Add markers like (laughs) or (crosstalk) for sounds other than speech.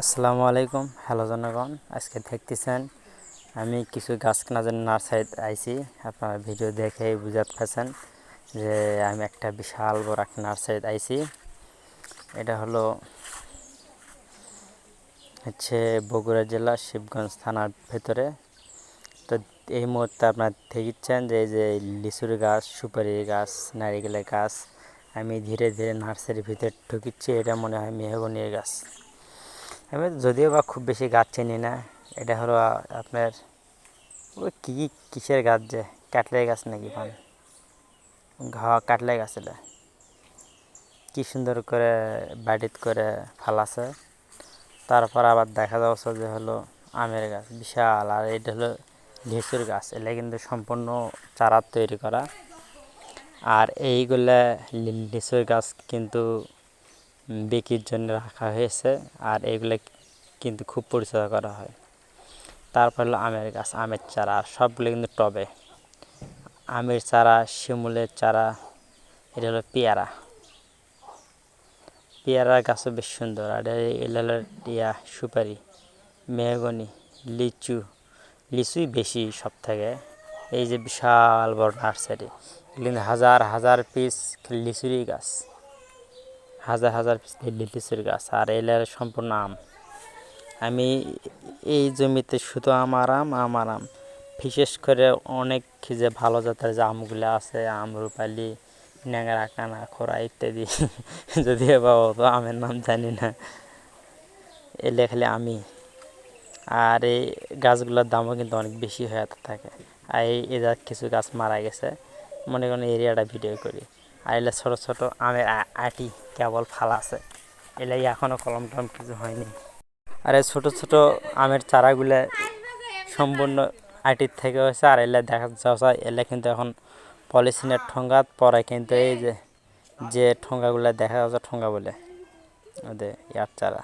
আসসালামু আলাইকুম। হ্যালো জনগণ, আজকে দেখতেছেন, আমি কিছু গাছ কেনার জন্য নার্সারিতে আইছি। আপনার ভিডিও দেখে বুঝাতে পারছেন যে আমি একটা বিশাল বড় একটা নার্সারিতে আইছি। এটা হলো হচ্ছে বগুড়া জেলা শিবগঞ্জ থানার ভেতরে। তো এই মুহূর্তে আপনার দেখছেন যে এই যে লিচুর গাছ সুপারি গাছ, নারিকেলের গাছ, আমি ধীরে ধীরে নার্সারির ভিতরে ঢুকিচ্ছি। এটা মনে হয় মেহগনির গাছ। আমি যদিও বা খুব বেশি গাছ চিনি না, এটা হলো আপনার ওই কী, কিসের গাছ যে? কাটলাই গাছ নাকি পান ঘা কাটলাই গাছ এটা। কী সুন্দর করে বাড়িত করে ফালাছে। তারপর আবার দেখা যাচ্ছে যে হলো আমের গাছ, বিশাল। আর এটা হলো লিচুর গাছ, এটা কিন্তু সম্পূর্ণ চারা তৈরি করা। আর এইগুলা লিচুর গাছ কিন্তু বিক্রির জন্য রাখা হয়েছে আর এগুলো কিন্তু খুব পরিচর্যা করা হয়। তারপর হলো আমের গাছ, আমের চারা, সবগুলো কিন্তু টবে। আমের চারা, শিমুলের চারা, এটা হলো পেয়ারা। পেয়ারা গাছও বেশ সুন্দর আর এটা হলো ইয়া, সুপারি, মেহগনি, লিচু। লিচুই বেশি সব থেকে এই যে বিশাল বড় নার্সারি। কিন্তু হাজার হাজার পিস লিচুরই গাছ। হাজার হাজার পিস লিচুর গাছ আর এলার সম্পূর্ণ আম। আমি এই জমিতে শুধু আমার আম আমার আম। বিশেষ করে অনেক যে ভালো জাতের যে আমগুলো আছে আমরুপালি ন্যাংরা, কানা খোরা ইত্যাদি, (laughs) যদি বা তো আমের নাম জানি না। এলে খালি আমি। আর এই গাছগুলোর দামও কিন্তু অনেক বেশি হয়ে থাকে। আর এই কিছু গাছ মারা গেছে। মনে করেন এরিয়াটা ভিডিও করি। আর এলে ছোটো ছোটো আমের আটি, কেবল ফালা আছে। এলে এখনও কলম টলম কিছু হয়নি। আর এই ছোটো ছোটো আমের চারাগুলো সম্পূর্ণ আটির থেকে হয়েছে, আর এলে দেখা যাওয়া এলে কিন্তু এখন পলিথিনের ঠোঙ্গাত পরে কিন্তু এই যে যে ঠোঙ্গাগুলো দেখা যাচ্ছে ঠোঙ্গা বলে, ওদের ইয়ার চারা।